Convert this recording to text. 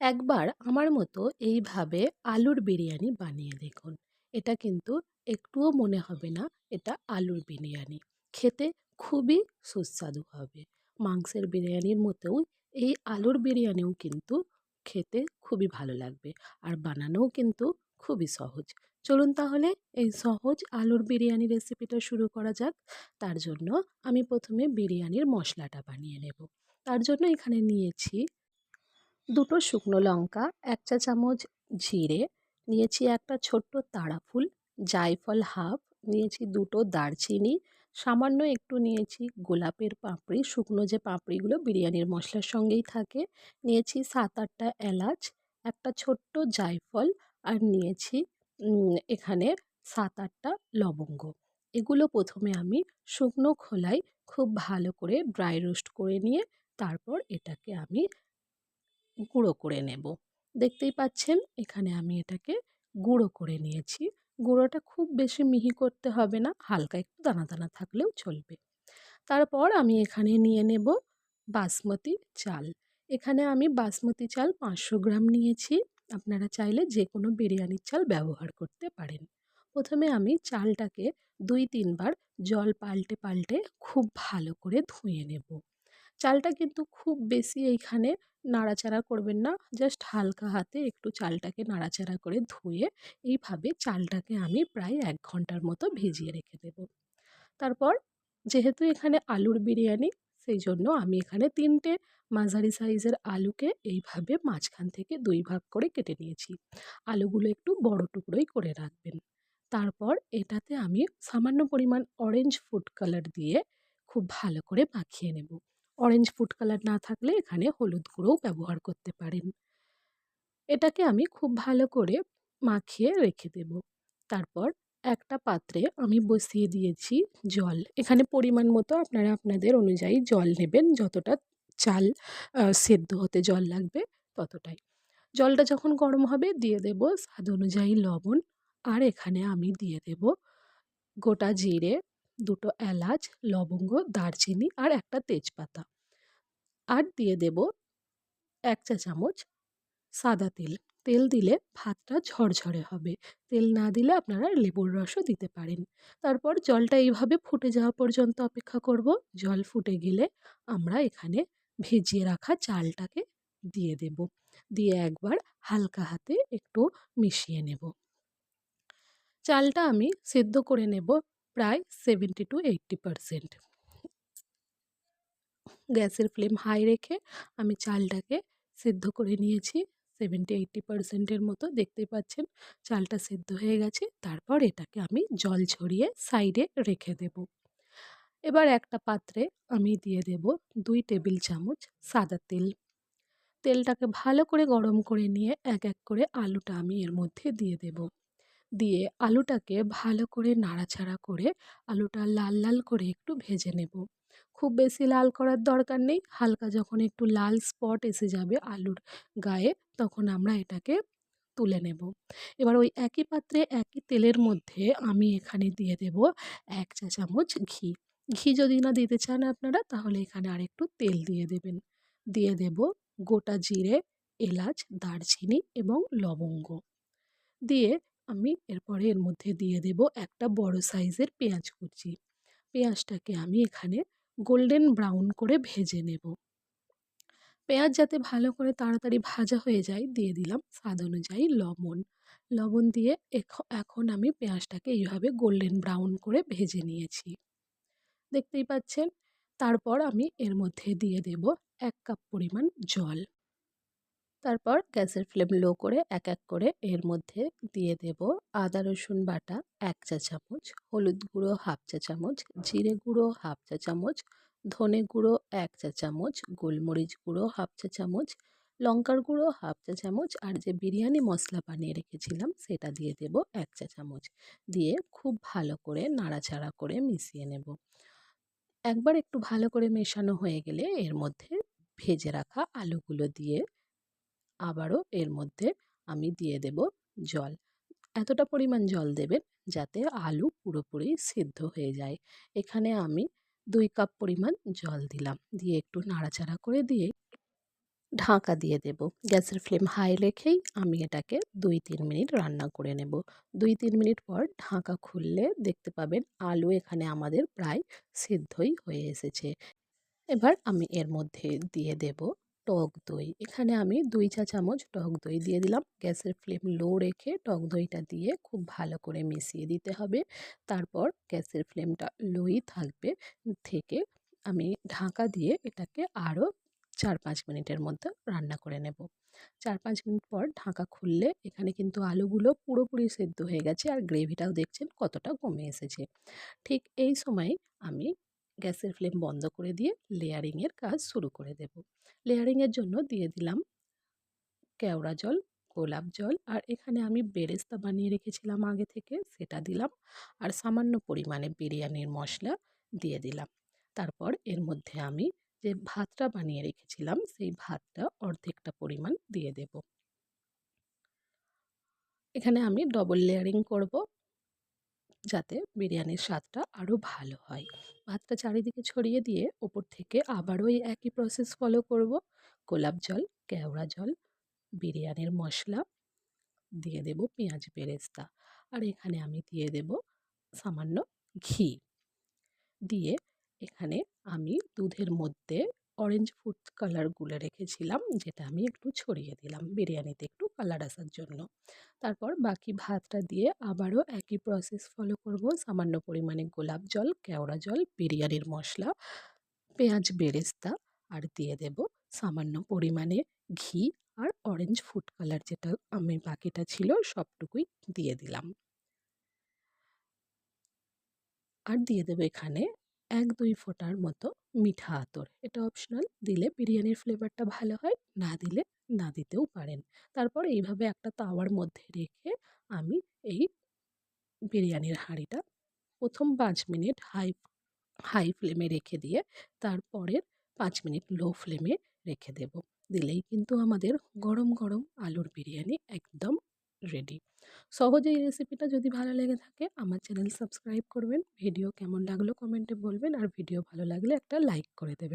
একবার আমার মতো এইভাবে আলুর বিরিয়ানি বানিয়ে দেখুন। এটা কিন্তু একটুও মনে হবে না, এটা আলুর বিরিয়ানি। খেতে খুবই সুস্বাদু হবে। মাংসের বিরিয়ানির মতোও এই আলুর বিরিয়ানিও কিন্তু খেতে খুবই ভালো লাগবে আর বানানোও কিন্তু খুবই সহজ। চলুন তাহলে এই সহজ আলুর বিরিয়ানি রেসিপিটা শুরু করা যাক। তার জন্য আমি প্রথমে বিরিয়ানির মশলাটা বানিয়ে নেব। তার জন্য এখানে নিয়েছি দুটো শুকনো লঙ্কা, এক চা চামচ জিরে, নিয়েছি একটা ছোট্ট তাড়া ফুল, জায়ফল হাফ, নিয়েছি দুটো দারচিনি, সামান্য একটু নিয়েছি গোলাপের পাপড়ি, শুকনো যে পাপড়িগুলো বিরিয়ানির মশলার সঙ্গেই থাকে, নিয়েছি সাত আটটা এলাচ, একটা ছোট্ট জায়ফল আর নিয়েছি এখানে সাত আটটা লবঙ্গ। এগুলো প্রথমে আমি শুকনো খোলায় খুব ভালো করে ড্রাই রোস্ট করে নিয়ে তারপর এটাকে আমি গুঁড়ো করে নেব। দেখতেই পাচ্ছেন, এখানে আমি এটাকে গুঁড়ো করে নিয়েছি। গুঁড়োটা খুব বেশি মিহি করতে হবে না, হালকা একটু দানা দানা থাকলেও চলবে। তারপর আমি এখানে নিয়ে নেব বাসমতি চাল। এখানে আমি বাসমতি চাল পাঁচশো গ্রাম নিয়েছি। আপনারা চাইলে যে কোনো বিরিয়ানির চাল ব্যবহার করতে পারেন। প্রথমে আমি চালটাকে দুই তিনবার জল পাল্টে পাল্টে খুব ভালো করে ধুয়ে নেব। চালটা কিন্তু খুব বেশি এইখানে নাড়াচাড়া করবেন না। জাস্ট হালকা হাতে একটু চালটাকে নাড়াচাড়া করে ধুয়ে এইভাবে চালটাকে আমি প্রায় এক ঘণ্টার মতো ভিজিয়ে রেখে দেব। তারপর যেহেতু এখানে আলুর বিরিয়ানি, সেই জন্য আমি এখানে তিনটে মাঝারি সাইজের আলুকে এইভাবে মাঝখান থেকে দুই ভাগ করে কেটে নিয়েছি। আলুগুলো একটু বড় টুকরোই করে রাখবেন। তারপর এটাতে আমি সামান্য পরিমাণ অরেঞ্জ ফুড কালার দিয়ে খুব ভালো করে মাখিয়ে নেব। অরেঞ্জ ফুড কালার না থাকলে এখানে হলুদ গুঁড়োও ব্যবহার করতে পারেন। এটাকে আমি খুব ভালো করে মাখিয়ে রেখে দেব। তারপর একটা পাত্রে আমি বসিয়ে দিয়েছি জল। এখানে পরিমাণ মতো আপনারা আপনাদের অনুযায়ী জল নেবেন, যতটা চাল সেদ্ধ হতে জল লাগবে ততটাই। জলটা যখন গরম হবে দিয়ে দেব স্বাদ অনুযায়ী লবণ আর এখানে আমি দিয়ে দেব গোটা জিরে, দুটো এলাচ, লবঙ্গ, দারচিনি আর একটা তেজপাতা। আর দিয়ে দেব এক চা চামচ সাদা তেল। তেল দিলে ভাতটা ঝরঝরে হবে। তেল না দিলে আপনারা লেবুর রসও দিতে পারেন। তারপর জলটা এইভাবে ফুটে যাওয়া পর্যন্ত অপেক্ষা করব। জল ফুটে গেলে আমরা এখানে ভেজিয়ে রাখা চালটাকে দিয়ে দেব। দিয়ে একবার হালকা হাতে একটু মিশিয়ে নেব। চালটা আমি সেদ্ধ করে নেব প্রায় সেভেন্টি টু এইট্টি পারসেন্ট গ্যাসের ফ্লেম হাই রেখে আমি চালটাকে সেদ্ধ করে নিয়েছি। সেভেন্টি এইট্টি পারসেন্টের মতো দেখতেই পাচ্ছেন চালটা সেদ্ধ হয়ে গেছে। তারপর এটাকে আমি জল ছড়িয়ে সাইডে রেখে দেব। এবার একটা পাত্রে আমি দিয়ে দেব দুই টেবিল চামচ সাদা তেল। তেলটাকে ভালো করে গরম করে নিয়ে এক এক করে আলুটা আমি এর মধ্যে দিয়ে দেব। দিয়ে আলুটাকে ভালো করে নাড়াচাড়া করে আলুটা লাল লাল করে একটু ভেজে নেব। খুব বেশি লাল করার দরকার নেই। হালকা যখন একটু লাল স্পট এসে যাবে আলুর গায়ে, তখন আমরা এটাকে তুলে নেব। এবার ওই একই পাত্রে একই তেলের মধ্যে আমি এখানে দিয়ে দেব এক চা চামচ ঘি। ঘি যদি না দিতে চান আপনারা, তাহলে এখানে আরেকটু তেল দিয়ে দেবেন। দিয়ে দেব গোটা জিরে, এলাচ, দারচিনি এবং লবঙ্গ। দিয়ে আমি এরপরে এর মধ্যে দিয়ে দেব একটা বড় সাইজের পেঁয়াজ কুচি। পেঁয়াজটাকে আমি এখানে গোল্ডেন ব্রাউন করে ভেজে নেব। পেঁয়াজ যাতে ভালো করে তাড়াতাড়ি ভাজা হয়ে যায়, দিয়ে দিলাম স্বাদ অনুযায়ী লবণ। লবণ দিয়ে এখন আমি পেঁয়াজটাকে এইভাবে গোল্ডেন ব্রাউন করে ভেজে নিয়েছি। দেখতেই পাচ্ছেন? তারপর আমি এর মধ্যে দিয়ে দেব এক কাপ পরিমাণ জল। তারপর গ্যাসের ফ্লেম লো করে এক এক করে এর মধ্যে দিয়ে দেব আদা, রসুন বাটা এক চা চামচ, হলুদ গুঁড়ো হাফ চা চামচ, জিরে গুঁড়ো হাফ চা চামচ, ধনে গুঁড়ো এক চা চামচ, গোলমরিচ গুঁড়ো হাফ চা চামচ, লঙ্কার গুঁড়ো হাফ চা চামচ আর যে বিরিয়ানি মশলা বানিয়ে রেখেছিলাম সেটা দিয়ে দেব এক চা চামচ। দিয়ে খুব ভালো করে নাড়াচাড়া করে মিশিয়ে নেব। একবার একটু ভালো করে মেশানো হয়ে গেলে এর মধ্যে ভেজে রাখা আলুগুলো দিয়ে আবারও এর মধ্যে আমি দিয়ে দেব জল। এতটা পরিমাণ জল দেবেন যাতে আলু পুরোপুরি সিদ্ধ হয়ে যায়। এখানে আমি দুই কাপ পরিমাণ জল দিলাম। দিয়ে একটু নাড়াচাড়া করে দিয়ে ঢাকা দিয়ে দেব। গ্যাসের ফ্লেম হাই রেখেই আমি এটাকে দুই তিন মিনিট রান্না করে নেব। দুই তিন মিনিট পর ঢাকা খুললে দেখতে পাবেন আলু এখানে আমাদের প্রায় সিদ্ধই হয়ে এসেছে। এবার আমি এর মধ্যে দিয়ে দেব টক দই। এখানে আমি দুই চা চামচ টক দই দিয়ে দিলাম। গ্যাসের ফ্লেম লো রেখে টক দইটা দিয়ে খুব ভালো করে মিশিয়ে দিতে হবে। তারপর গ্যাসের ফ্লেমটা লোই থাকবে থেকে আমি ঢাকা দিয়ে এটাকে আরও চার পাঁচ মিনিটের মধ্যে রান্না করে নেব। চার পাঁচ মিনিট পর ঢাকা খুললে এখানে কিন্তু আলুগুলো পুরোপুরি সেদ্ধ হয়ে গেছে আর গ্রেভিটাও দেখছেন কতটা কমে এসেছে। ঠিক এই সময় আমি গ্যাসের ফ্লেম বন্ধ করে দিয়ে লেয়ারিংয়ের কাজ শুরু করে দেব। লেয়ারিংয়ের জন্য দিয়ে দিলাম কেওড়া জল, গোলাপ জল, আর এখানে আমি বেরেস্তা বানিয়ে রেখেছিলাম আগে থেকে, সেটা দিলাম। আর সামান্য পরিমাণে বিরিয়ানির মশলা দিয়ে দিলাম। তারপর এর মধ্যে আমি যে ভাতটা বানিয়ে রেখেছিলাম, সেই ভাতটা অর্ধেকটা পরিমাণ দিয়ে দেব। এখানে আমি ডবল লেয়ারিং করব, যাতে বিরিয়ানির স্বাদটা আরও ভালো হয়। ভাতটা চারিদিকে ছড়িয়ে দিয়ে ওপর থেকে আবারও এই একই প্রসেস ফলো করব। গোলাপ জল, কেওড়া জল, বিরিয়ানির মশলা, দিয়ে দেব পেঁয়াজ বেরেস্তা। আর এখানে আমি দিয়ে দেব সামান্য ঘি। দিয়ে এখানে আমি দুধের মধ্যে অরেঞ্জ ফুড কালার গুলে রেখেছিলাম, যেটা আমি একটু ছড়িয়ে দিলাম বিরিয়ানিতে একটু কালার আসার জন্য। তারপর বাকি ভাতটা দিয়ে আবারও একই প্রসেস ফলো করব। সামান্য পরিমাণে গোলাপ জল, কেওড়া জল, বিরিয়ানির মশলা, পেঁয়াজ বেরেস্তা আর দিয়ে দেব সামান্য পরিমাণে ঘি আর অরেঞ্জ ফুড কালার যেটা আমি বাকিটা ছিল সবটুকুই দিয়ে দিলাম। আর দিয়ে দেবো এখানে এক দুই ফোঁটার মতো মিঠা আতর। এটা অপশনাল দিলে বিরিয়ানির ফ্লেভারটা ভালো হয়, না দিলে না দিতেও পারেন। তারপর এইভাবে একটা তাওয়ার মধ্যে রেখে আমি এই বিরিয়ানির হাঁড়িটা প্রথম পাঁচ মিনিট হাই হাই ফ্লেমে রেখে দিয়ে, তারপরের পাঁচ মিনিট লো ফ্লেমে রেখে দেব। দিলেই কিন্তু আমাদের গরম গরম আলুর বিরিয়ানি একদম রেডি সহজে এই রেসিপিটা যদি ভালো লেগে থাকে, আমার চ্যানেল সাবস্ক্রাইব করবেন ভিডিও কেমন লাগল কমেন্টে বলবেন, আর ভিডিও ভালো লাগলে একটা লাইক করে দেবেন।